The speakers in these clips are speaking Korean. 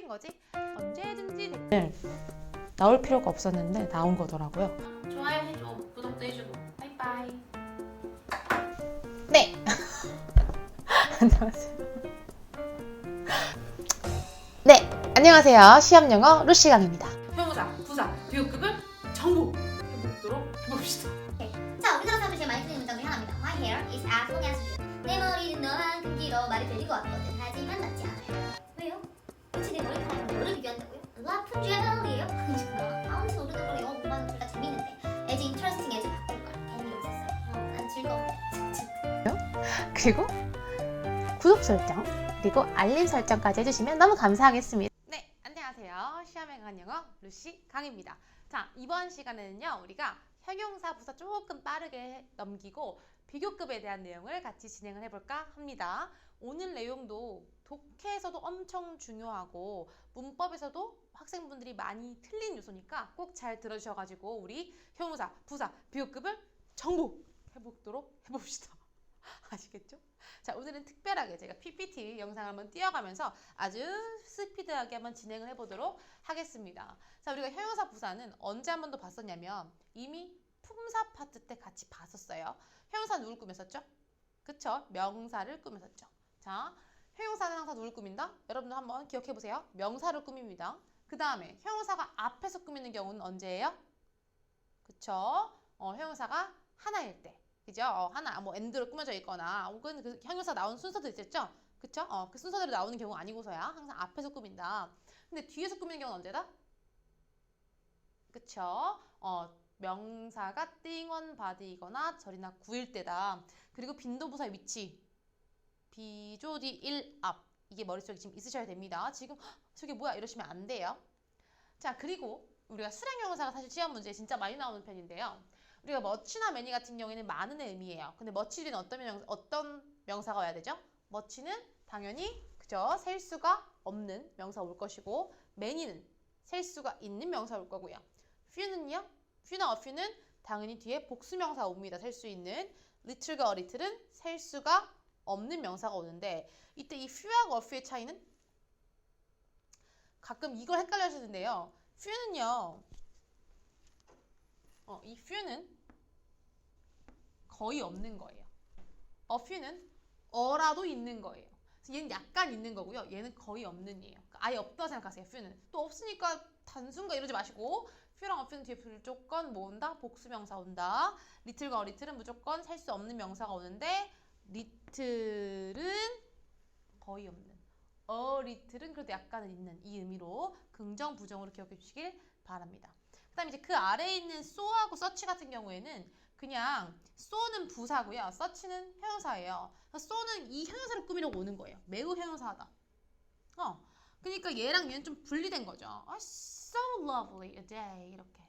팁인 거지. 언제든지 댓글 나올 필요가 없었는데 나온 거더라고요. 좋아요 해줘. 구독도 해주고. 바이바이. 네. 안녕하세요. 네, 안녕하세요. 시험 영어 루시 강입니다. 그리고 알림 설정까지 해주시면 너무 감사하겠습니다. 네, 안녕하세요. 시험에 강한 영어 루시 강입니다. 자, 이번 시간에는요 우리가 형용사 부사 조금 빠르게 넘기고 비교급에 대한 내용을 같이 진행을 해볼까 합니다. 오늘 내용도 독해에서도 엄청 중요하고 문법에서도 학생분들이 많이 틀린 요소니까 꼭 잘 들어주셔가지고 우리 형용사, 부사, 비교급을 정복 해보도록 해봅시다. 아시겠죠? 자, 오늘은 특별하게 제가 PPT 영상을 한번 띄워가면서 아주 스피드하게 한번 진행을 해보도록 하겠습니다. 자, 우리가 형용사 부사는 언제 한 번 더 봤었냐면 이미 품사 파트 때 같이 봤었어요. 형용사 누굴 꾸몄었죠? 그쵸? 명사를 꾸몄었죠. 자, 형용사는 항상 누굴 꾸민다? 여러분들 한번 기억해 보세요. 명사를 꾸밉니다. 그 다음에 형용사가 앞에서 꾸미는 경우는 언제예요? 그쵸? 어, 형용사가 하나일 때. 그죠? 어, 하나, 뭐, 엔드로 꾸며져 있거나, 혹은 그 형용사 나온 순서들 있었죠? 그쵸? 어, 그 순서대로 나오는 경우 아니고서야 항상 앞에서 꾸민다. 근데 뒤에서 꾸미는 경우는 언제다? 그쵸? 어, 명사가 띵원 바디이거나 절이나 구일 때다. 그리고 빈도부사의 위치. 비조디 일 앞. 이게 머릿속에 지금 있으셔야 됩니다. 지금 헉, 저게 뭐야 이러시면 안 돼요. 자, 그리고 우리가 수량 형용사가 사실 시험 문제에 진짜 많이 나오는 편인데요. 우리가 머치나 매니 같은 경우에는 많은 의미예요. 근데 머치는 어떤 명, 어떤 명사가 와야 되죠? 머치는 당연히 그죠? 셀 수가 없는 명사 올 것이고 매니는 셀 수가 있는 명사 올 거고요. few나 a few는 당연히 뒤에 복수 명사 옵니다. 셀 수 있는 a little은 셀 수가 없는 명사가 오는데 이때 이 few하고 a few의 차이는 가끔 이걸 헷갈려 하시는데요. few는요. 어, 이 few는 거의 없는 거예요. a few는 어라도 있는 거예요. 얘는 약간 있는 거고요. 얘는 거의 없는 예요. 그러니까 아예 없다고 생각하세요. few는. 또 없으니까 단순가 이러지 마시고 few랑 a few는 뒤에 무조건 뭐 온다? 복수명사 온다. little과 little은 무조건 살수 없는 명사가 오는데 little은 거의 없는. a little은 그래도 약간은 있는 이 의미로 긍정 부정으로 기억해 주시길 바랍니다. 그다음에 이제 그 아래에 있는 so하고 such 같은 경우에는 그냥 so는 부사고요. such는 형용사예요. so는 이 형용사를 꾸미려고 오는 거예요. 매우 형용사하다. 어. 그러니까 얘랑 얘는 좀 분리된 거죠. 아, so lovely a day 이렇게.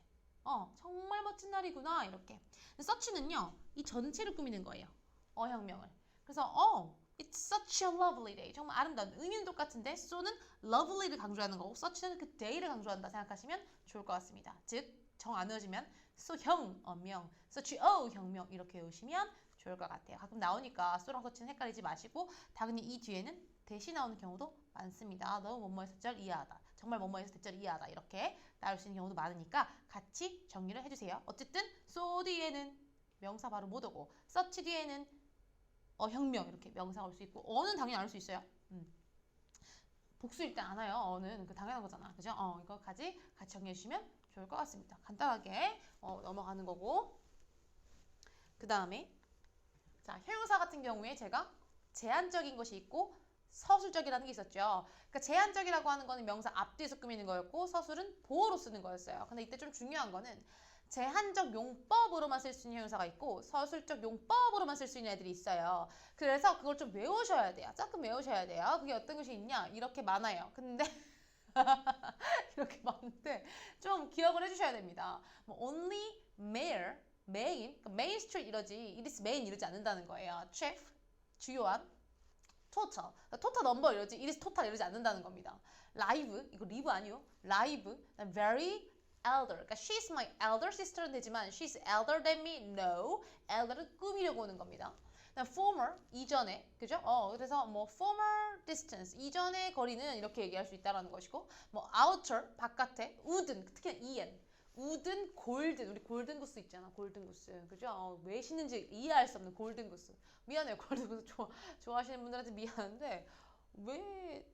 어, 정말 멋진 날이구나 이렇게. such는요. 이 전체를 꾸미는 거예요. 어형명을. 그래서 어, it's such a lovely day. 정말 아름다운 의미는 똑같은데 so는 lovely를 강조하는 거고 such는 그 day를 강조한다 생각하시면 좋을 것 같습니다. 즉, 정 안 외워지면 so형 어명, such a 형명 이렇게 외우시면 좋을 것 같아요. 가끔 나오니까 so랑 such는 헷갈리지 마시고 당연히 이 뒤에는 대시 나오는 경우도 많습니다. 너무 뭐뭐에서 절 이해하다. 정말 뭐뭐에서 대절 이해하다. 이렇게 나올 수 있는 경우도 많으니까 같이 정리를 해주세요. 어쨌든 so 뒤에는 명사 바로 못 오고 such 뒤에는 어, 혁명 이렇게 명사가 올 수 있고 어는 당연히 안올수 있어요. 음. 복수일 때 안 와요. 어는 그 당연한 거잖아. 그죠? 어, 이거까지 같이 정리해 주시면 좋을 것 같습니다. 간단하게 어, 넘어가는 거고 그 다음에 자 형용사 같은 경우에 제가 제한적인 것이 있고 서술적이라는 게 있었죠. 그러니까 제한적이라고 하는 거는 명사 앞뒤에서 꾸미는 거였고 서술은 보어로 쓰는 거였어요. 근데 이때 좀 중요한 거는 제한적 용법으로만 쓸 수 있는 형용사가 있고 서술적 용법으로만 쓸 수 있는 애들이 있어요. 그래서 그걸 좀 외우셔야 돼요. 조금 외우셔야 돼요. 그게 어떤 것이 있냐? 이렇게 많아요. 근데 이렇게 많은데 좀 기억을 해주셔야 됩니다. 뭐 only mayor, main, 그러니까 main street 이러지, it is main 이러지 않는다는 거예요. chief, 주요한, total, total number 이러지, it is total 이러지 않는다는 겁니다. live, 이거 live 아니요? live, very elder. 그러니까 she's my elder sister는 되지만 she's elder than me. No. elder은 꾸미려고 오는 겁니다. 그다음 former 이전에 그죠? 어 그래서 뭐 former distance 이전의 거리는 이렇게 얘기할 수 있다라는 것이고 뭐 outer 바깥에 wooden 특히 en wooden 골든 우리 골든 구스 있잖아 골든 구스 그죠? 어, 왜 신는지 이해할 수 없는 골든 구스 미안해요 골든 구스 좋아 좋아하시는 분들한테 미안한데 왜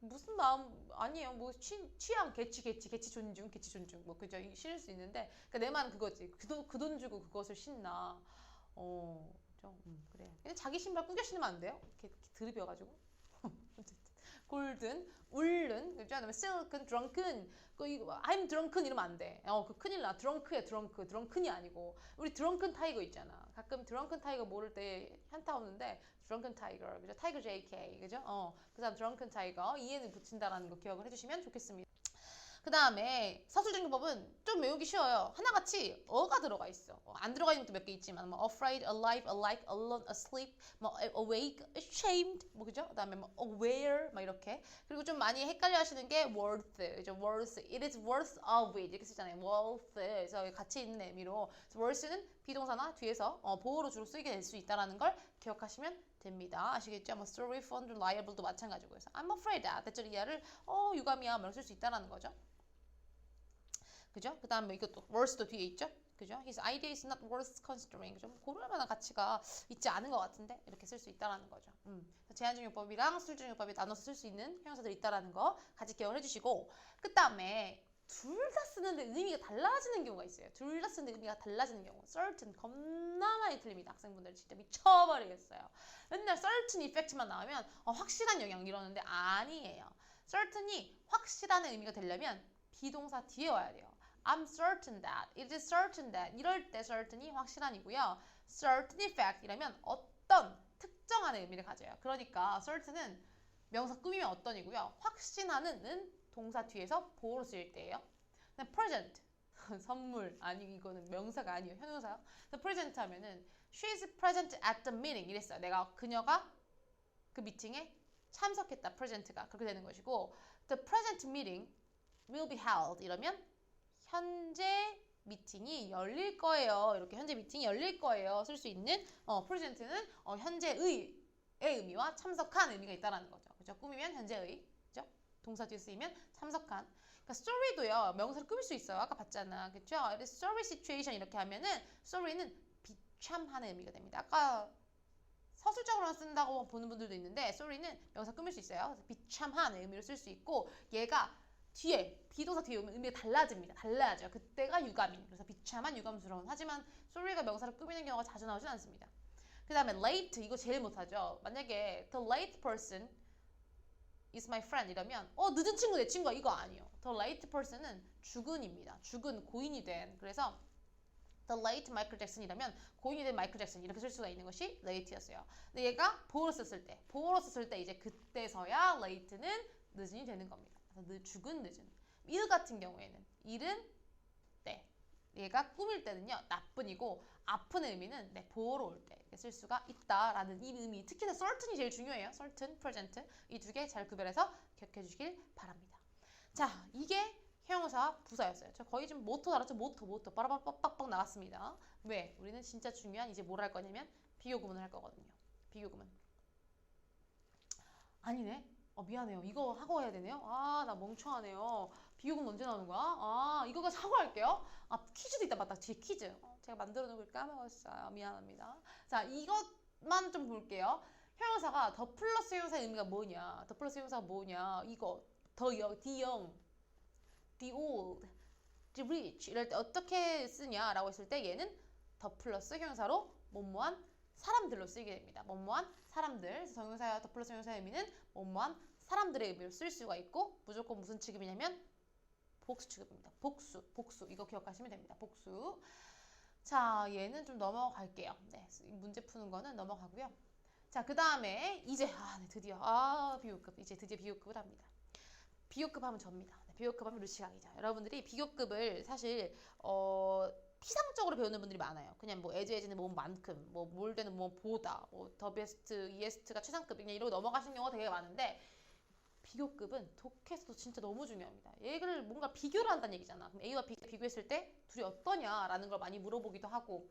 무슨 마음 아니에요. 뭐 취, 취향 개취 개취 개취 존중 개취 존중. 뭐 그죠 이- 신을 수 있는데 그러니까 내 말은 그거지. 그돈 그 돈 주고 그것을 신나. 어 좀, 음, 그래 근데 자기 신발 꾸겨 신으면 안 돼요? 이렇게, 이렇게 어쨌든 골든 울른 그다음에 silken drunken. 그 이거 I'm drunken 이러면 안 돼 어 그 큰일 나. 드렁크야 드렁크 드렁큰이 아니고. 우리 드렁큰 타이거 있잖아. 가끔 드렁큰 타이거 모를 때 현타 오는데 드렁큰 타이거 그죠? 타이거 JK 그죠? 어그 다음 드렁큰 타이거 이해는 붙인다라는 거 기억을 해주시면 좋겠습니다 그 다음에 사술정리법은 좀 외우기 쉬워요. 하나같이 어가 들어가 있어. 어, 안 들어가 있는 것도 몇 개 있지만 뭐 afraid, alive, alike, alone, asleep, 뭐 awake, ashamed, 뭐 그죠? 그 다음에 뭐 aware, 막 이렇게. 그리고 좀 많이 헷갈려 하시는 게 worth, 그죠? worth, it is worth of it 이렇게 쓰잖아요. worth, 그래서 같이 있는 의미로 worth는 비동사나 뒤에서 어, 보호로 주로 쓰이게 될 수 있다라는 걸 기억하시면 됩니다. 아시겠죠? 뭐 story, fund, liable도 마찬가지고 그래서 I'm afraid that 대절 이하를 어 유감이야, 뭐 쓸 수 있다라는 거죠. 그죠? 그 다음에 이것도 worth도 뒤에 있죠? 그죠? His idea is not worth considering. 뭐 고를 만한 가치가 있지 않은 것 같은데 이렇게 쓸 수 있다라는 거죠. 음. 제한중용법이랑 수준용법이 나눠서 쓸 수 있는 형용사들이 있다라는 거 같이 기억을 해주시고 그 다음에 둘 다 쓰는데 의미가 달라지는 경우가 있어요. 둘 다 쓰는데 의미가 달라지는 경우. certain 겁나 많이 틀립니다. 학생분들 진짜 미쳐버리겠어요. 맨날 certain effect만 나오면 어, 확실한 영향 이러는데 아니에요. certain이 확실한 의미가 되려면 비동사 뒤에 와야 돼요. I'm certain that, it is certain that 이럴 때 certain이 확실한이고요. certain effect 이라면 어떤 특정한 의미를 가져요. 그러니까 certain은 명사 꾸미면 어떤이고요. 확신하는은 동사 뒤에서 보호로 쓰일 때예요. present 선물 아니 이거는 명사가 아니에요. 현우사요. present 하면은 she is present at the meeting 이랬어요. 내가 그녀가 그 미팅에 참석했다. present가 그렇게 되는 것이고 the present meeting will be held 이러면 현재 미팅이 열릴 거예요. 이렇게 현재 미팅이 열릴 거예요. 쓸 수 있는 어, present는 어, 현재의 의 의미와 참석한 의미가 있다라는 거죠. 그죠? 꾸미면 현재의, 그죠? 동사 뒤에 쓰이면 참석한. 그러니까 story도요 명사를 꾸밀 수 있어요. 아까 봤잖아, 그죠? story situation 이렇게 하면은 story는 비참한 의미가 됩니다. 아까 서술적으로만 쓴다고 보는 분들도 있는데 story는 명사 꾸밀 수 있어요. 그래서 비참한 의미로 쓸 수 있고 얘가 뒤에 비동사 뒤에 오면 의미가 달라집니다. 달라져요. 그때가 유감인. 그래서 비참한 유감스러운. 하지만 sorry가 명사를 꾸미는 경우가 자주 나오진 않습니다. 그 다음에 late 이거 제일 못하죠. 만약에 the late person is my friend 이러면 어 늦은 친구 내 친구야 이거 아니에요. the late person은 죽은입니다. 죽은 고인이 된 그래서 the late Michael Jackson이라면 고인이 된 마이클 잭슨 이렇게 쓸 수가 있는 것이 late였어요. 근데 얘가 보호로 썼을 때 보호로 썼을 때 이제 그때서야 late는 늦은이 되는 겁니다. 늦, 죽은 늦은. 일 같은 경우에는 일은 때 얘가 꾸밀 때는요 나쁜이고 아픈 의미는 네, 보호로 올때 이렇게 쓸 수가 있다라는 이 의미. 특히나 certain이 제일 중요해요. certain, present 이두 개 잘 구별해서 기억해 주시길 바랍니다. 자 이게 형용사 부사였어요. 저 거의 좀 모토 알았죠? 모토 모토. 빠라빠빡빡 나왔습니다. 왜? 우리는 진짜 중요한 이제 뭘 할 거냐면 비교 구문을 할 거거든요. 비교 구문 아니네 어 미안해요. 이거 하고 해야 되네요. 아 나 멍청하네요. 비교구문 언제 나오는 거야? 아 이거까지 하고 할게요. 아 퀴즈도 있다 맞다. 뒤에 퀴즈. 어, 제가 만들어 놓은 걸 까먹었어요. 미안합니다. 자 이것만 좀 볼게요. 형용사가 더 플러스 형용사의 의미가 뭐냐? 더 플러스 형용사가 뭐냐? 이거. 더 영, the young, the old, the rich 이럴 때 어떻게 쓰냐라고 했을 때 얘는 더 플러스 형용사로 뭐뭐한 사람들로 쓰이게 됩니다 뭐뭐한 사람들 그래서 동영사와 더 플러스 형용사의 의미는 뭐뭐한 사람들의 의미로 쓸 수가 있고 무조건 무슨 취급이냐면 복수 취급입니다. 복수, 복수 이거 기억하시면 됩니다. 복수. 자, 얘는 좀 넘어갈게요. 네, 이 문제 푸는 거는 넘어가고요. 자, 그 다음에 이제 아, 네, 드디어 아 비교급 이제 드디어 비교급을 합니다. 비교급 하면 접니다. 네, 비교급 하면 루시강이죠. 여러분들이 비교급을 사실 어 피상적으로 배우는 분들이 많아요. 그냥 뭐 에즈에즈는 뭐 만큼, 뭐 몰드는 뭐 보다, 뭐 더 베스트, 이에스트가 최상급 그냥 이러고 넘어가시는 경우가 되게 많은데 비교급은 독해서도 진짜 너무 중요합니다. 얘를 뭔가 비교를 한다는 얘기잖아. 그럼 A와 B 비교했을 때 둘이 어떠냐라는 걸 많이 물어보기도 하고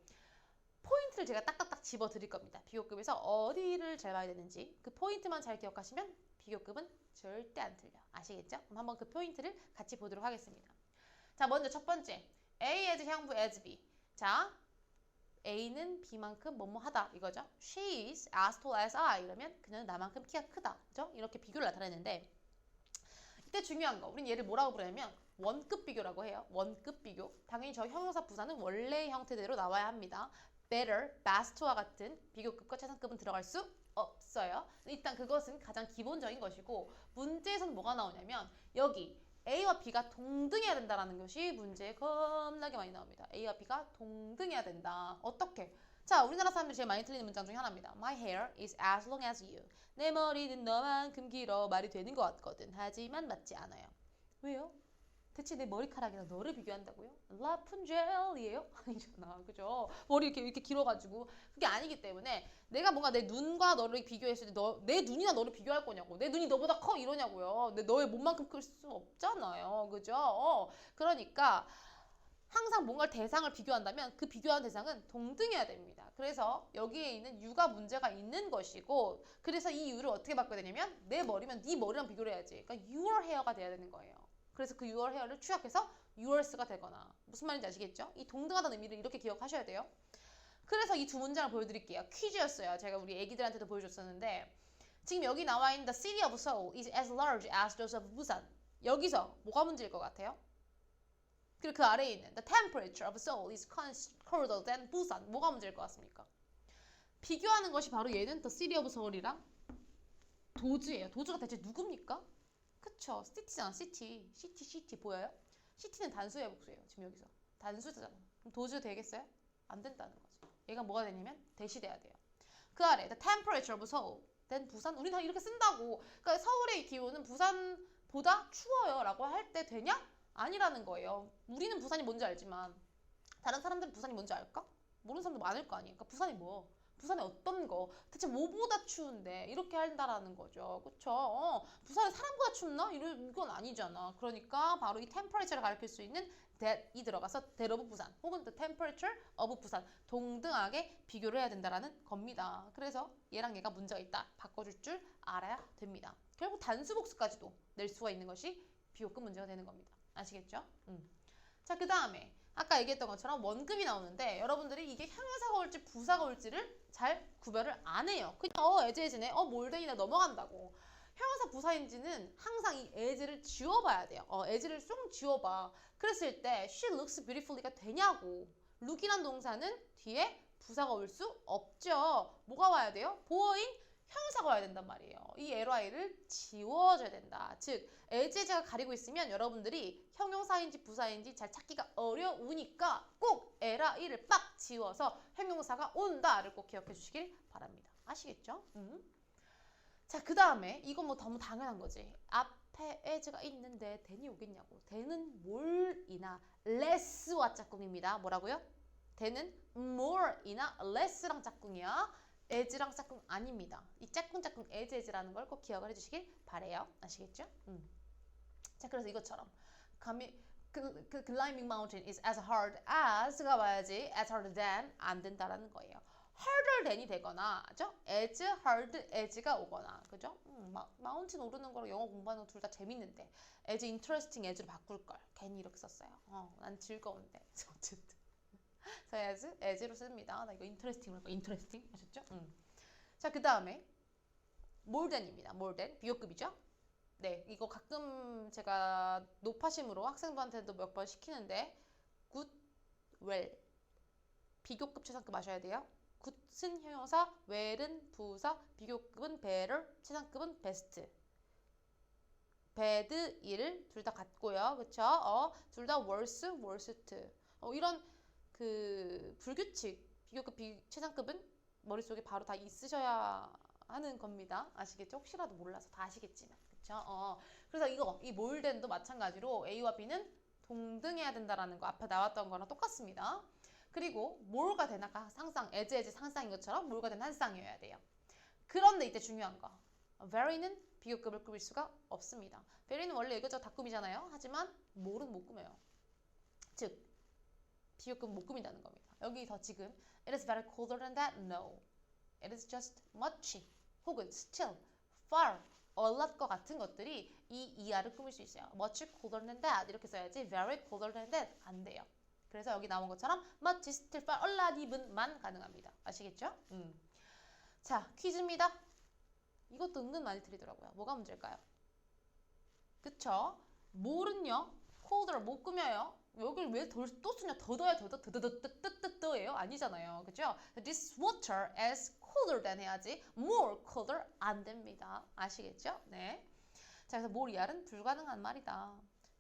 포인트를 제가 딱딱딱 집어 드릴 겁니다. 비교급에서 어디를 잘 봐야 되는지 그 포인트만 잘 기억하시면 비교급은 절대 안 틀려. 아시겠죠? 그럼 한번 그 포인트를 같이 보도록 하겠습니다. 자, 먼저 첫 번째. A as 형부 as B. 자, A는 B만큼 뭐뭐 하다 이거죠. She is as tall as I 이러면 그녀는 나만큼 키가 크다. 그죠? 이렇게 비교를 나타내는데 이때 중요한 거. 우린 얘를 뭐라고 부르냐면 원급 비교라고 해요. 원급 비교. 당연히 저 형용사 부사는 원래 형태대로 나와야 합니다. better, best와 같은 비교급과 최상급은 들어갈 수 없어요. 일단 그것은 가장 기본적인 것이고 문제에서는 뭐가 나오냐면 여기 A와 B가 동등해야 된다라는 것이 문제에 겁나게 많이 나옵니다. A와 B가 동등해야 된다. 어떻게? 자, 우리나라 사람들이 제일 많이 틀리는 문장 중에 하나입니다. My hair is as long as you. 내 머리는 너만큼 길어 말이 되는 것 같거든. 하지만 맞지 않아요. 왜요? 대체 내 머리카락이랑 너를 비교한다고요? 라푼젤이에요? 아니잖아, 그죠? 머리 이렇게 이렇게 길어가지고. 그게 아니기 때문에 내가 뭔가 내 눈과 너를 비교했을 때 너, 내 눈이나 너를 비교할 거냐고. 내 눈이 너보다 커 이러냐고요. 내 너의 몸만큼 클 수 없잖아요. 그죠? 어, 그러니까 항상 뭔가 대상을 비교한다면 그 비교한 대상은 동등해야 됩니다. 그래서 여기에 있는 유가 문제가 있는 것이고 그래서 이 유를 어떻게 바꿔야 되냐면 내 머리면 네 머리랑 비교를 해야지. 그러니까 your hair가 돼야 되는 거예요 그래서 그 your hair를 추약해서 yours 가 되거나 무슨 말인지 아시겠죠? 이 동등하다는 의미를 이렇게 기억하셔야 돼요 그래서 이 두 문장을 보여드릴게요. 퀴즈였어요. 제가 우리 애기들한테도 보여줬었는데 지금 여기 나와 있는 The city of Seoul is as large as those of Busan. 여기서 뭐가 문제일 것 같아요? 그리고 그 아래에 있는 The temperature of Seoul is colder than Busan. 뭐가 문제일 것 같습니까? 비교하는 것이 바로 얘는 The city of Seoul이랑 도주예요. 도주가 대체 누굽니까? 그쵸. 시티잖아. 시티. 시티 시티 보여요? 시티는 단수의 복수예요. 지금 여기서. 단수잖아. 그럼 도주 되겠어요? 안 된다는 거죠. 얘가 뭐가 되냐면 대시돼야 돼요. 그 아래 the temperature of Seoul. then 부산 우리는 다 이렇게 쓴다고. 그러니까 서울의 기온은 부산보다 추워요 라고 할 때 되냐? 아니라는 거예요. 우리는 부산이 뭔지 알지만 다른 사람들은 부산이 뭔지 알까? 모르는 사람도 많을 거 아니에요. 그러니까 부산이 뭐? 부산이 어떤 거? 대체 뭐보다 추운데 이렇게 한다라는 거죠. 그쵸? 어, 부산이 사람보다 춥나? 이런 이건 아니잖아. 그러니까 바로 이 temperature를 가리킬 수 있는 that이 들어가서 that of 부산 혹은 the temperature of 부산 동등하게 비교를 해야 된다라는 겁니다. 그래서 얘랑 얘가 문제가 있다. 바꿔줄 줄 알아야 됩니다. 결국 단수복수까지도 낼 수가 있는 것이 비교급 문제가 되는 겁니다. 아시겠죠? 음. 자, 그 다음에 아까 얘기했던 것처럼 원급이 나오는데 여러분들이 이게 형용사가 올지 부사가 올지를 잘 구별을 안 해요. 그냥 어 에즈에즈네, 어 몰데이나 넘어간다고. 형용사 부사인지는 항상 이 as를 지워봐야 돼요. 어, as를 쏙 지워봐. 그랬을 때 she looks beautifully가 되냐고. look이란 동사는 뒤에 부사가 올 수 없죠. 뭐가 와야 돼요? 보어인 형용사가 와야 된단 말이에요. 이 ly를 지워줘야 된다. 즉, as가 가리고 있으면 여러분들이 형용사인지 부사인지 잘 찾기가 어려우니까 꼭 ly를 빡 지워서 형용사가 온다를 꼭 기억해 주시길 바랍니다. 아시겠죠? 음. 자, 그 다음에 이건 뭐 너무 당연한 거지. 앞에 as가 있는데 then이 오겠냐고. then은 more이나 less와 짝꿍입니다. 뭐라고요? then은 more이나 less랑 짝꿍이야. As랑 짝꿍 아닙니다. 이 짝꿍 짝꿍 as as라는 걸 꼭 기억을 해주시길 바래요. 아시겠죠? 음. 자, 그래서 이것처럼 감히 그, 그 climbing mountain is as hard as가 와야지 as hard than 안 된다라는 거예요. harder than이 되거나, 그죠? as hard as가 오거나, 그죠? 음, 마, 마운틴 오르는 거랑 영어 공부하는 거 둘 다 재밌는데 as interesting as로 바꿀 걸 괜히 이렇게 썼어요. 어, 난 즐거운데 어쨌든. 그래서 as as로 씁니다. 나 이거 interesting으로 할거 interesting 아셨죠? 음. 자, 그 다음에 more than입니다. more than 비교급이죠? 네, 이거 가끔 제가 높아심으로 학생들한테도 몇 번 시키는데 good, well 비교급 최상급 마셔야 돼요. 굿은 형용사, well은 부사, 비교급은 better, 최상급은 best. bad, 일, 둘다 같고요. 그쵸? 어, 둘 다 worse, worst. 어, 이런 그 불규칙, 비교급, 비, 최상급은 머릿속에 바로 다 있으셔야 하는 겁니다. 아시겠죠? 혹시라도 몰라서 다 아시겠지만. 그쵸? 어, 그래서 이거, 이 몰덴도 마찬가지로 A와 B는 동등해야 된다라는 거 앞에 나왔던 거랑 똑같습니다. 그리고 more가 되나 상상, as 상상인 것처럼 more가 된 한 쌍이어야 돼요. 그런데 이때 중요한 거. very는 비교급을 꾸밀 수가 없습니다. very는 원래 이것저것 다 꾸미잖아요. 하지만 more는 못 꾸며요. 즉, 비교급 못 꾸민다는 겁니다. 여기서 지금 it is very colder than that. No. It is just much 혹은 still far a lot과 같은 것들이 이 이하를 꾸밀 수 있어요. much colder than that 이렇게 써야지 very colder than that 안 돼요. 그래서 여기 나온 것처럼 much still far a lot even만 가능합니다. 아시겠죠? 음. 자 퀴즈입니다. 이것도 은근 많이 틀리더라고요. 뭐가 문제일까요? 그쵸? 뭐는요? colder 못 꾸며요. 여길 왜또 쓰냐? 더더야 더더 더더더더더더예요? 아니잖아요. 그죠? This water is colder than 해야지 more colder 안 됩니다. 아시겠죠? 네. 자, 그래서 more 이하는 불가능한 말이다.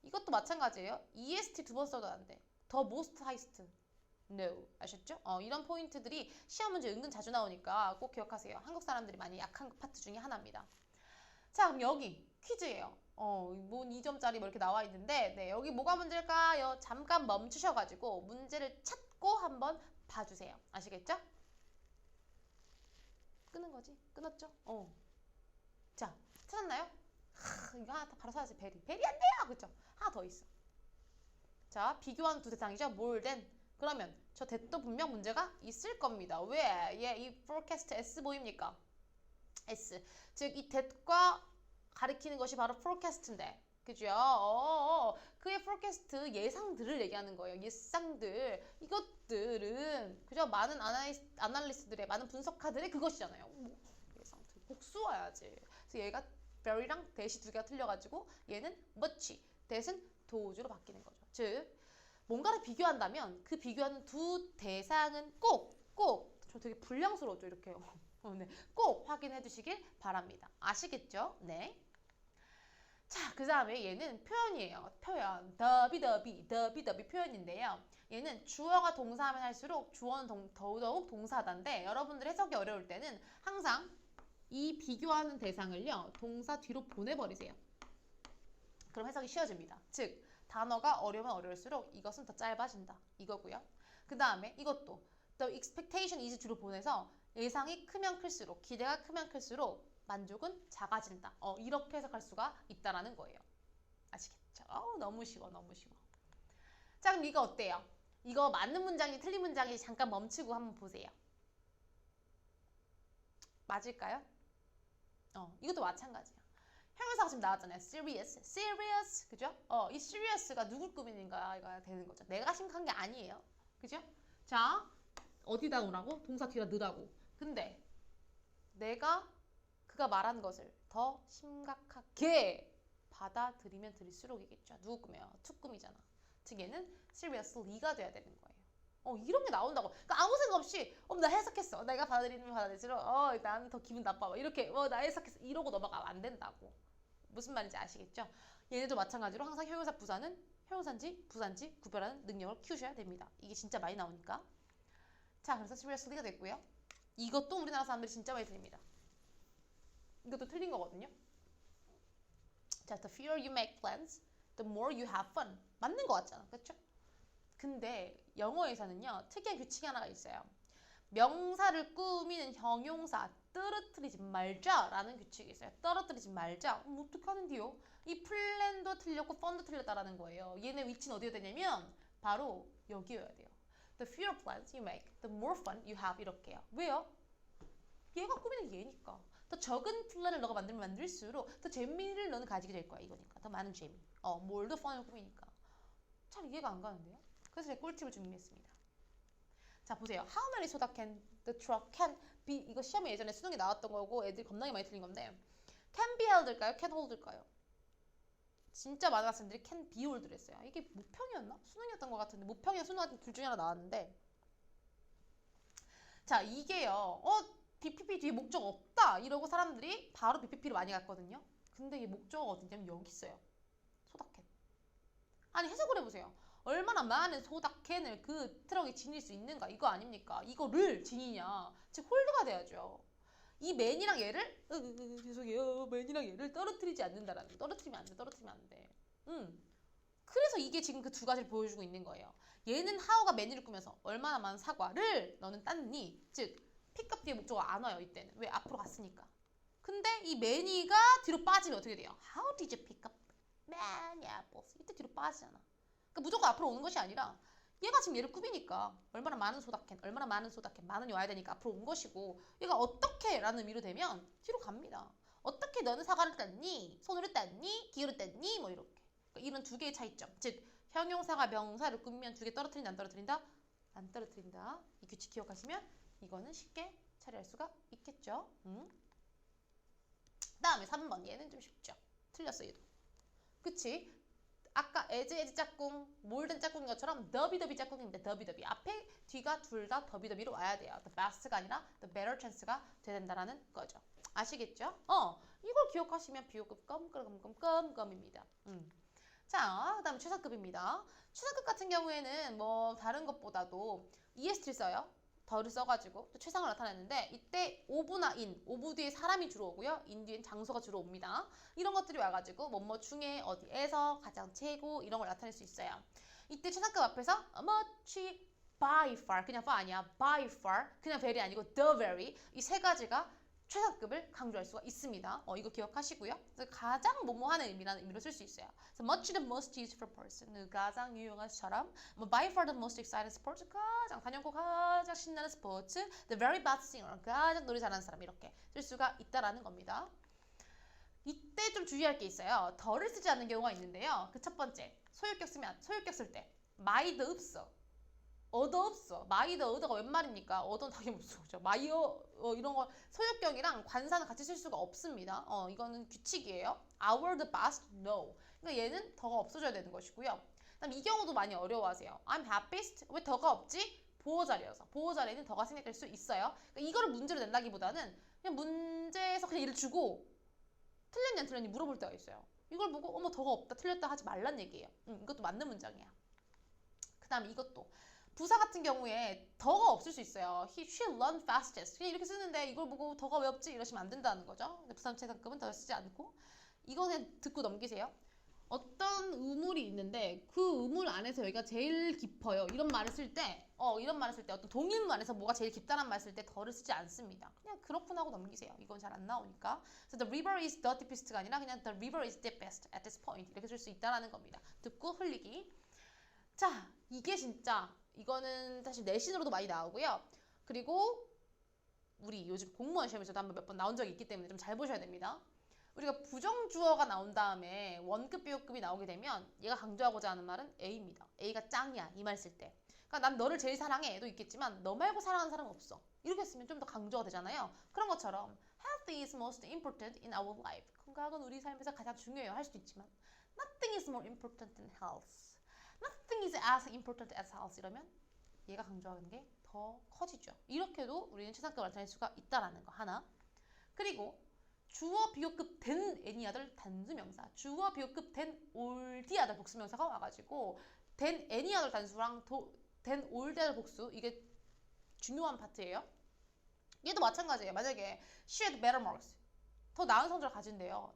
이것도 마찬가지예요. EST 두 번 써도 안 돼. 더 most highest. No. 아셨죠? 어, 이런 포인트들이 시험 문제 은근 자주 나오니까 꼭 기억하세요. 한국 사람들이 많이 약한 파트 중에 하나입니다. 자, 그럼 여기 퀴즈예요. 어, 뭐 2점짜리 뭐 이렇게 나와 있는데, 네, 여기 뭐가 문제일까요? 잠깐 멈추셔가지고 문제를 찾고 한번 봐주세요. 아시겠죠? 끄는 거지? 끊었죠? 어. 자, 찾았나요? 하, 이거 하나 더 바로 찾았지, 베리. 베리 안 돼요! 그쵸? 하나 더 있어. 자, 비교한 두 대상이죠. than. 그러면 저 대도 분명 문제가 있을 겁니다. 왜? 얘, 이 forecast S 보입니까? S. 즉, 이 that과 가리키는 것이 바로 forecast인데. 그죠? 어, 어, 그의 forecast 예상들을 얘기하는 거예요. 예상들. 이것들은, 그죠? 많은 아나리스, 아날리스트들의, 많은 분석가들의 그것이잖아요. 뭐, 예상들. 복수 와야지. 그래서 얘가 very랑 대시 두 개가 틀려가지고 얘는 much, 대신 도우주로 바뀌는 거죠. 즉, 뭔가를 비교한다면 그 비교하는 두 대상은 꼭, 꼭, 저 되게 불량스러워져, 이렇게. 어, 네. 꼭 확인해 주시길 바랍니다. 아시겠죠? 네. 자, 그 다음에 얘는 표현이에요. 표현. 더비 더비 더비 더비 표현인데요. 얘는 주어가 동사하면 할수록 주어는 동, 더더욱 동사단데 여러분들 해석이 어려울 때는 항상 이 비교하는 대상을요. 동사 뒤로 보내버리세요. 그럼 해석이 쉬워집니다. 즉 단어가 어려우면 어려울수록 이것은 더 짧아진다. 이거고요. 그 다음에 이것도 the expectation is 뒤로 보내서 예상이 크면 클수록 기대가 크면 클수록 만족은 작아진다. 어, 이렇게 해석할 수가 있다라는 거예요. 아시겠죠? 어우, 너무 쉬워, 너무 쉬워. 자, 그럼 이거 어때요? 이거 맞는 문장이 틀린 문장이 잠깐 멈추고 한번 보세요. 맞을까요? 어, 이것도 마찬가지야. 형용사가 지금 나왔잖아요. serious, serious, 그죠? 어, 이 serious가 누굴 꾸미는가가 되는 거죠. 내가 심각한 게 아니에요. 그죠? 자, 어디다 오라고? 동사 뒤에다 넣으라고. 근데 내가 그가 말한 것을 더 심각하게 받아들이면 들일수록이겠죠. 누구 꿈이에요? 투 꿈이잖아. 즉 얘는 seriously가 돼야 되는 거예요. 어 이런 게 나온다고. 그러니까 아무 생각 없이 어 나 해석했어. 내가 받아들이면 받아들일수록 어 나는 더 기분 나빠. 막 이렇게 어나 해석했어. 이러고 넘어가면 안 된다고. 무슨 말인지 아시겠죠? 얘네도 마찬가지로 항상 형용사 부사는 형용사인지 부사인지 구별하는 능력을 키우셔야 됩니다. 이게 진짜 많이 나오니까. 자 그래서 seriously가 됐고요. 이것도 우리나라 사람들이 진짜 많이 틀립니다. 이것도 틀린 거거든요. 자, the fewer you make plans, the more you have fun. 맞는 거 같잖아, 그렇죠? 근데 영어에서는요 특이한 규칙이 하나가 있어요. 명사를 꾸미는 형용사 떨어뜨리지 말자라는 규칙이 있어요. 떨어뜨리지 말자. 음, 어떡하는데요? 이 플랜도 틀렸고 펀도 틀렸다라는 거예요. 얘네 위치는 어디에 되냐면 바로 여기여야 돼요. The fewer plans you make, the more fun you have 이렇게요. 왜요? 얘가 꾸미는 얘니까. 더 적은 플랜을 너가 만들면 만들수록 더 재미를 너는 가지게 될 거야 이거니까. 더 많은 재미. 어, 뭘더 펀을 꾸미니까. 참 이해가 안 가는데요? 그래서 제가 꿀팁을 준비했습니다. 자 보세요. How many soda can the truck can be 이거 시험에 예전에 수능에 나왔던 거고 애들이 겁나게 많이 틀린 건데 can be held일까요? can hold일까요? 진짜 많은 학생들이 can be hold를 했어요. 이게 모평이었나? 수능이었던 것 같은데 모평이나 수능 둘 중에 하나 나왔는데 자 이게요. 어 BPP 뒤에 목적 없다 이러고 사람들이 바로 BPP를 많이 갔거든요. 근데 이 목적어가 어디냐면 여기 있어요. 소다캔. 아니 해석을 해보세요. 얼마나 많은 소다캔을 그 트럭에 지닐 수 있는가 이거 아닙니까? 이거를 지니냐. 즉 홀드가 돼야죠. 이 맨이랑 얘를 으, 으, 으, 죄송해요 맨이랑 얘를 떨어뜨리지 않는다라는 거. 떨어뜨리면 안 돼. 떨어뜨리면 안 돼. 음. 그래서 이게 지금 그 두 가지를 보여주고 있는 거예요. 얘는 하우가 메뉴를 꾸면서 얼마나 많은 사과를 너는 땄니? 즉 픽업 뒤에 목적어 안 와요 이때는 왜 앞으로 갔으니까. 근데 이 매니가 뒤로 빠지면 어떻게 돼요? How did you pick up many apples? 이때 뒤로 빠지잖아. 그러니까 무조건 앞으로 오는 것이 아니라 얘가 지금 얘를 꾸미니까 얼마나 많은 소다캔, 얼마나 많은 소다캔, 많은 와야 되니까 앞으로 온 것이고 얘가 어떻게 라는 의미로 되면 뒤로 갑니다. 어떻게 너는 사과를 땄니? 손으로 땄니? 기계로 땄니? 뭐 이렇게. 그러니까 이런 두 개의 차이점. 즉 형용사가 명사를 꾸미면 두 개 떨어뜨린다 안 떨어뜨린다? 안 떨어뜨린다. 이 규칙 기억하시면 이거는 쉽게 처리할 수가 있겠죠. 음. 다음에 3번 얘는 좀 쉽죠. 틀렸어 얘도. 그치? 아까 에즈 에즈 짝꿍, 몰든 짝꿍인 것처럼 더비 더비 짝꿍입니다. 더비 더비. 앞에 뒤가 둘 다 더비 더비로 와야 돼요. The best가 아니라 the better chance가 돼야 된다라는 거죠. 아시겠죠? 어, 이걸 기억하시면 비호급 껌껌껌껌껌껌입니다. 음. 자, 그 다음 최상급입니다. 최상급 같은 경우에는 뭐 다른 것보다도 EST를 써요. 덜을 써가지고 또 최상을 나타내는데 이때 오브나 인, 오브 뒤에 사람이 주로 오고요. 인 뒤엔 장소가 주로 옵니다. 이런 것들이 와가지고 뭐뭐 중에 어디에서 가장 최고 이런 걸 나타낼 수 있어요. 이때 최상급 앞에서 much, by far 그냥 far 아니야. by far 그냥 very 아니고 the very 이 세 가지가 최상급을 강조할 수가 있습니다. 어, 이거 기억하시고요. 그래서 가장 뭐뭐 하는 의미라는 의미로 쓸 수 있어요. 그래서 much the most useful person, 그 가장 유용한 사람, 뭐 by far the most exciting sports, 가장 단연코 가장 신나는 스포츠, the very best singer, 가장 노래 잘하는 사람 이렇게 쓸 수가 있다라는 겁니다. 이때 좀 주의할 게 있어요. 더를 쓰지 않는 경우가 있는데요. 그 첫 번째, 소유격 쓰면 소유격 쓸때 마이드 없어. 얻어 없어. 마이 더 얻어가 웬 말입니까? 얻어는 당연히 못 쓰죠. 마이어 어, 이런 거 소유격이랑 관사는 같이 쓸 수가 없습니다. 어, 이거는 규칙이에요. Our the best? No. 그러니까 얘는 더가 없어져야 되는 것이고요. 그다음 이 경우도 많이 어려워하세요. I'm happiest? 왜 더가 없지? 보호 자리여서 보호 자리에는 더가 생략될 수 있어요. 그러니까 이거를 문제로 낸다기보다는 그냥 문제에서 그냥 얘를 주고 틀렸냐 안 틀렸냐 물어볼 때가 있어요. 이걸 보고 어머 더가 없다 틀렸다 하지 말란 얘기예요. 음, 이것도 맞는 문장이야. 그 다음에 이것도 부사 같은 경우에 더가 없을 수 있어요. He, she learned fastest. 그냥 이렇게 쓰는데 이걸 보고 더가 왜 없지? 이러시면 안 된다는 거죠. 최상급은 더 쓰지 않고 이거 그냥 듣고 넘기세요. 어떤 의물이 있는데 그 의물 안에서 여기가 제일 깊어요. 이런 말을 쓸 때, 어 이런 말을 쓸 때 어떤 동일문 안에서 뭐가 제일 깊다는 말 쓸 때 더를 쓰지 않습니다. 그냥 그렇군 하고 넘기세요. 이건 잘 안 나오니까. 그래서 the river is the deepest가 아니라 그냥 the river is deepest at this point 이렇게 쓸 수 있다라는 겁니다. 듣고 흘리기. 자, 이게 진짜 이거는 사실 내신으로도 많이 나오고요. 그리고 우리 요즘 공무원 시험에서도 한번 몇 번 나온 적이 있기 때문에 좀 잘 보셔야 됩니다. 우리가 부정주어가 나온 다음에 원급 비호급이 나오게 되면 얘가 강조하고자 하는 말은 A입니다. A가 짱이야 이 말 쓸 때. 그러니까 난 너를 제일 사랑해도 있겠지만 너 말고 사랑하는 사람은 없어. 이렇게 쓰면 좀 더 강조가 되잖아요. 그런 것처럼 health is most important in our life. 건강은 우리 삶에서 가장 중요해요 할 수도 있지만 nothing is more important than health. Nothing is as important as health 이러면 얘가 강조하는 게 더 커지죠. 이렇게도 우리는 최상급을 나타낼 수가 있다라는 거 하나. 그리고 주어 비호급 된 other 단수명사, 주어 비호급 된 other 복수명사가 와가지고 된 other 단수랑 도, 된 other 복수 이게 중요한 파트예요. 얘도 마찬가지예요. 만약에 she had better marks 더 나은 성적을 가진대요.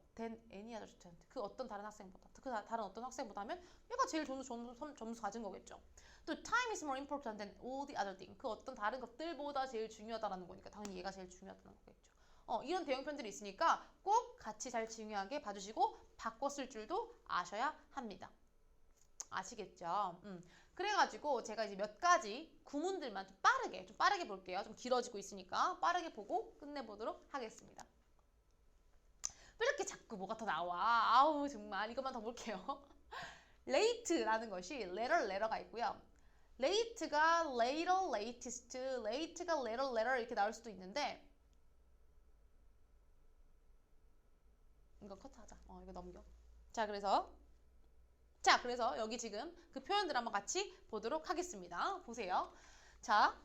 any other student. 그 어떤 다른 학생보다. 그 다- 다른 어떤 학생보다 하면 얘가 제일 점수, 점수, 점수 가진 거겠죠. 또 time is more important than all the other thing. 그 어떤 다른 것들보다 제일 중요하다라는 거니까 당연히 얘가 제일 중요하다는 거겠죠. 어, 이런 대형편들이 있으니까 꼭 같이 잘 중요하게 봐주시고 쓸 줄도 아셔야 합니다. 아시겠죠? 음. 그래가지고 제가 이제 몇 가지 구문들만 좀 빠르게, 좀 빠르게 볼게요. 좀 길어지고 있으니까 빠르게 보고 끝내보도록 하겠습니다. 왜 이렇게 자꾸 뭐가 더 나와? 아우 정말 이것만 더 볼게요. late라는 것이 letter letter가 있고요. late가 later, latest, late가 later, later 이렇게 나올 수도 있는데 이거 컷하자. 어 이거 넘겨. 자 그래서 자 그래서 여기 지금 그 표현들 한번 같이 보도록 하겠습니다. 보세요. 자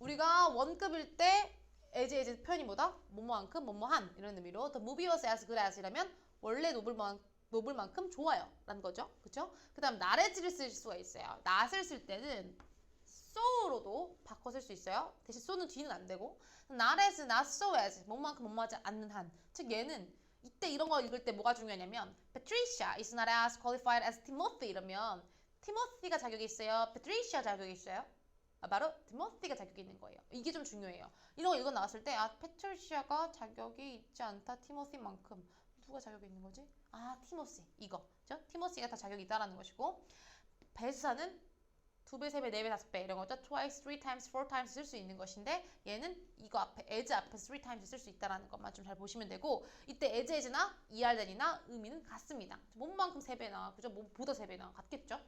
우리가 원급일 때 as as 표현이 뭐다? 뭐뭐만큼 뭐뭐한 이런 의미로 the movie was as good as 이라면 원래 노블만 노블만큼 좋아요 라는 거죠 그쵸? 그 다음 나레지를 쓸 수가 있어요 not을 쓸 때는 so로도 바꿔 쓸 수 있어요 대신 so는 뒤는 안 되고 not as, not so as 뭐만큼 뭐뭐하지 않는 한즉 얘는 이때 이런 거 읽을 때 뭐가 중요하냐면 Patricia is not as qualified as Timothy 이러면 Timothy가 자격이 있어요 Patricia 자격이 있어요 아, 바로 디모티가 자격이 있는 거예요. 이게 좀 중요해요. 이런 거 이거 나왔을 때, 아, 페트리시아가 자격이 있지 않다. 티모시만큼. 누가 자격이 있는 거지? 아, 티모시. 이거. 그죠? 티모시가 다 자격이 있다라는 것이고. 배수사는 두 배, 세 배, 네 배, 다섯 배 이런 거죠. twice, three times, four times 쓸 수 있는 것인데 얘는 이거 앞에 as 앞에 three times 쓸 수 있다라는 것만 좀 잘 보시면 되고 이때 as as나 er then이나 의미는 같습니다. 몸만큼 세 배나 그죠? 몸보다 세 배나 같겠죠?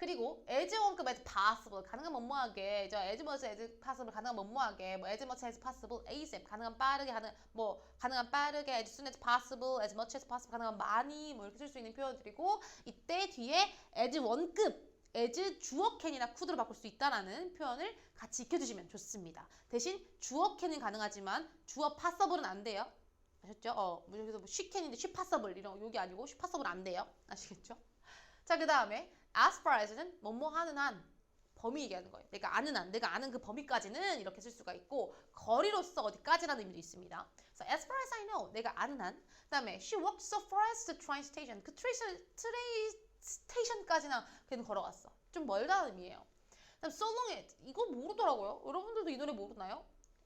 그리고 as 원급 as possible 가능한 뭐뭐하게 저 as much as possible 가능한 뭐뭐하게 뭐 as much as possible asap 가능한 빠르게 가능 뭐 가능한 빠르게 as soon as possible as much as possible 가능한 많이 뭐 이렇게 쓸 수 있는 표현들이고 이때 뒤에 as 원급 as 주어 캔이나 could로 바꿀 수 있다라는 표현을 같이 익혀주시면 좋습니다. 대신 주어 캔은 가능하지만 주어 passible은 안 돼요. 아셨죠? 어, 뭐 여기서 뭐 she can인데 she possible 이런 거 여기 아니고 she possible 안 돼요. 아시겠죠? 자, 그 다음에 as far as는 뭐뭐 하는 한 범위 얘기하는 거예요. 내가 아는 한, 내가 아는 그 범위까지는 이렇게 쓸 수가 있고 거리로서 어디까지라는 의미도 있습니다. 그래서 as far as I know, 내가 아는 한. 그다음에 she walked so far as the train station. 그 트레이 스테이션까지나 걔는 걸어갔어. 좀 멀다는 의미예요. 그다음 so long as 이거 모르더라고요. 여러분들도 이 노래 모르나요?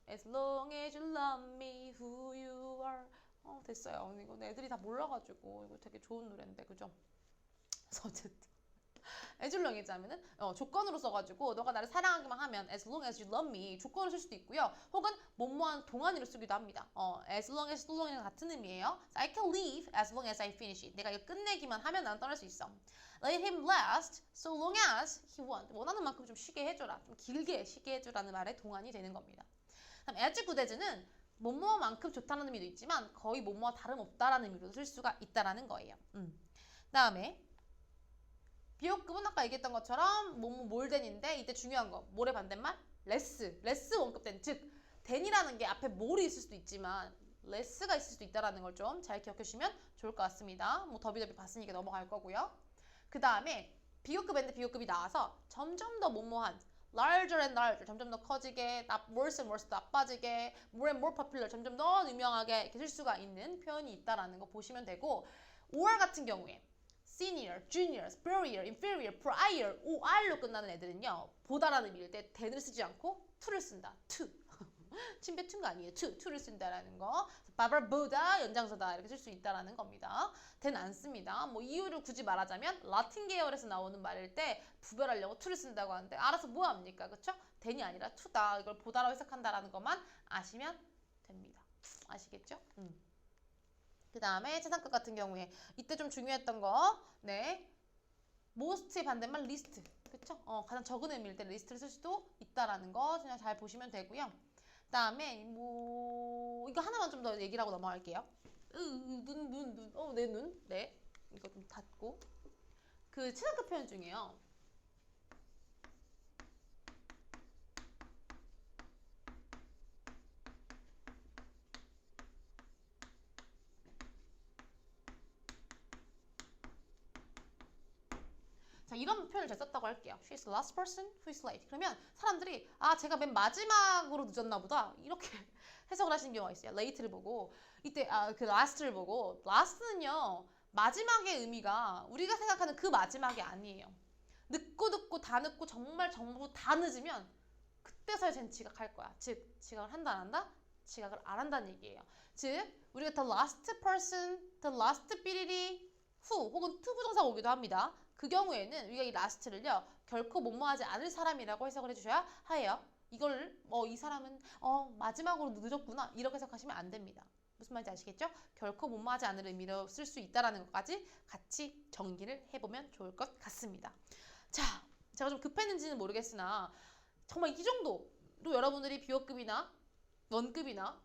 As long as you love me, who you are. 어 됐어요. 이거 애들이 다 몰라가지고 이거 되게 좋은 노래인데 그죠? 어쨌든. 하면은 어, 조건으로 써가지고 너가 나를 사랑하기만 하면 as long as you love me 조건을 쓸 수도 있고요. 혹은 뭐뭐한 동안으로 쓰기도 합니다. 어, as long as, so long 같은 의미예요. I can leave as long as I finish it. 내가 이거 끝내기만 하면 난 떠날 수 있어. Let him last so long as he want. 원하는 만큼 좀 쉬게 해줘라. 좀 길게 쉬게 해줘라는 말의 동안이 되는 겁니다. 그다음 as as는 뭐뭐만큼 좋다는 의미도 있지만 거의 뭐뭐와 다름없다라는 의미로 쓸 수가 있다라는 거예요. 음. 그다음에 비호급은 아까 얘기했던 것처럼 뭐뭐 몰된인데 이때 중요한 거 뭐의 반대말? 레스 레스 원급된 즉 된이라는 게 앞에 몰이 있을 수도 있지만 레스가 있을 수도 있다라는 걸좀 잘 기억해 주시면 좋을 것 같습니다. 뭐 더비더비 봤으니까 넘어갈 거고요. 그 다음에 비호급인데 비호급이 나와서 점점 더 뭐뭐한 larger and larger 점점 더 커지게 나, worse and worse 나빠지게 more and more popular 점점 더 유명하게 이렇게 쓸 수가 있는 표현이 있다라는 거 보시면 되고 5월 같은 경우에 senior, junior, superior, inferior, prior, or로 끝나는 애들은요 보다라는 의미일 때 then을 쓰지 않고 to를 쓴다. to. 침배 툰거 아니에요. to, to를 쓴다라는 거. 바바보다 연장서다 이렇게 쓸 수 있다라는 겁니다. then 안 씁니다. 뭐 이유를 굳이 말하자면 라틴 계열에서 나오는 말일 때 구별하려고 to를 쓴다고 하는데 알아서 뭐 합니까? 그렇죠? then이 아니라 to다. 이걸 보다라고 해석한다라는 것만 아시면 됩니다. 아시겠죠? 음. 그 다음에 최상급 같은 경우에 이때 좀 중요했던 거, 네, most의 반대말 list, 그쵸? 어, 가장 적은 의미일 때 리스트를 쓸 수도 있다라는 거 그냥 잘 보시면 되고요. 그 다음에 뭐 이거 하나만 좀 더 얘기를 하고 넘어갈게요. 눈, 눈, 눈, 어, 내 눈, 네, 이거 좀 닫고 그 최상급 표현 중에요. 자, 이런 표현을 제가 썼다고 할게요. She's the last person who is late. 그러면 사람들이 아, 제가 맨 마지막으로 늦었나 보다. 이렇게 해석을 하시는 경우가 있어요. late를 보고 이때 아, 그 last를 보고 last는요. 마지막의 의미가 우리가 생각하는 그 마지막이 아니에요. 늦고 늦고 다 늦고 정말 전부 다 늦으면 그때서야 쟤는 지각할 거야. 즉, 지각을 한다 안 한다? 지각을 안 한다는 얘기예요. 즉, 우리가 the last person, the last 삐리리 who 혹은 to 부정사가 오기도 합니다. 그 경우에는 우리가 이 last를요 결코 뭐뭐하지 않을 사람이라고 해석을 해주셔야 해요. 이걸 어, 이 사람은 어, 마지막으로 늦었구나 이렇게 해석하시면 안 됩니다. 무슨 말인지 아시겠죠? 결코 뭐뭐하지 않을 의미로 쓸 수 있다라는 것까지 같이 정리를 해보면 좋을 것 같습니다. 자, 제가 좀 급했는지는 모르겠으나 정말 이 정도로 여러분들이 비호급이나 원급이나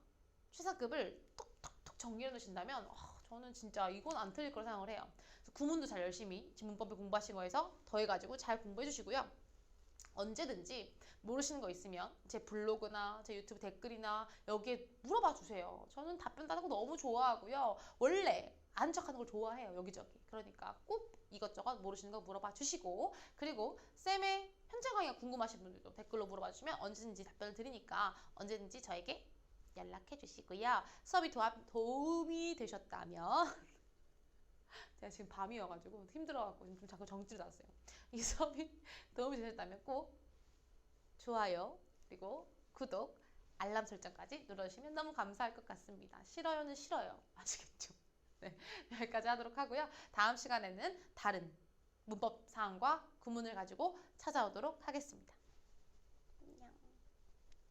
최상급을 톡톡톡 정리해 놓으신다면 어, 저는 진짜 이건 안 틀릴 거라 생각을 해요. 구문도 잘 열심히 지금 문법을 공부하신 거에서 더해가지고 잘 공부해 주시고요. 언제든지 모르시는 거 있으면 제 블로그나 제 유튜브 댓글이나 여기에 물어봐 주세요. 저는 답변 따는 거 너무 좋아하고요. 원래 아는 척하는 걸 좋아해요. 여기저기. 그러니까 꼭 이것저것 모르시는 거 물어봐 주시고 그리고 쌤의 현장 강의가 궁금하신 분들도 댓글로 물어봐 주시면 언제든지 답변을 드리니까 언제든지 저에게 연락해 주시고요. 수업이 도와, 도움이 되셨다면 제가 지금 밤이어가지고 힘들어갖고 좀 자꾸 정지를 놨어요. 이 수업이 도움이 되셨다면 꼭 좋아요 그리고 구독 알람 설정까지 눌러주시면 너무 감사할 것 같습니다. 싫어요는 싫어요. 아시겠죠? 네, 여기까지 하도록 하고요. 다음 시간에는 다른 문법 사항과 구문을 가지고 찾아오도록 하겠습니다.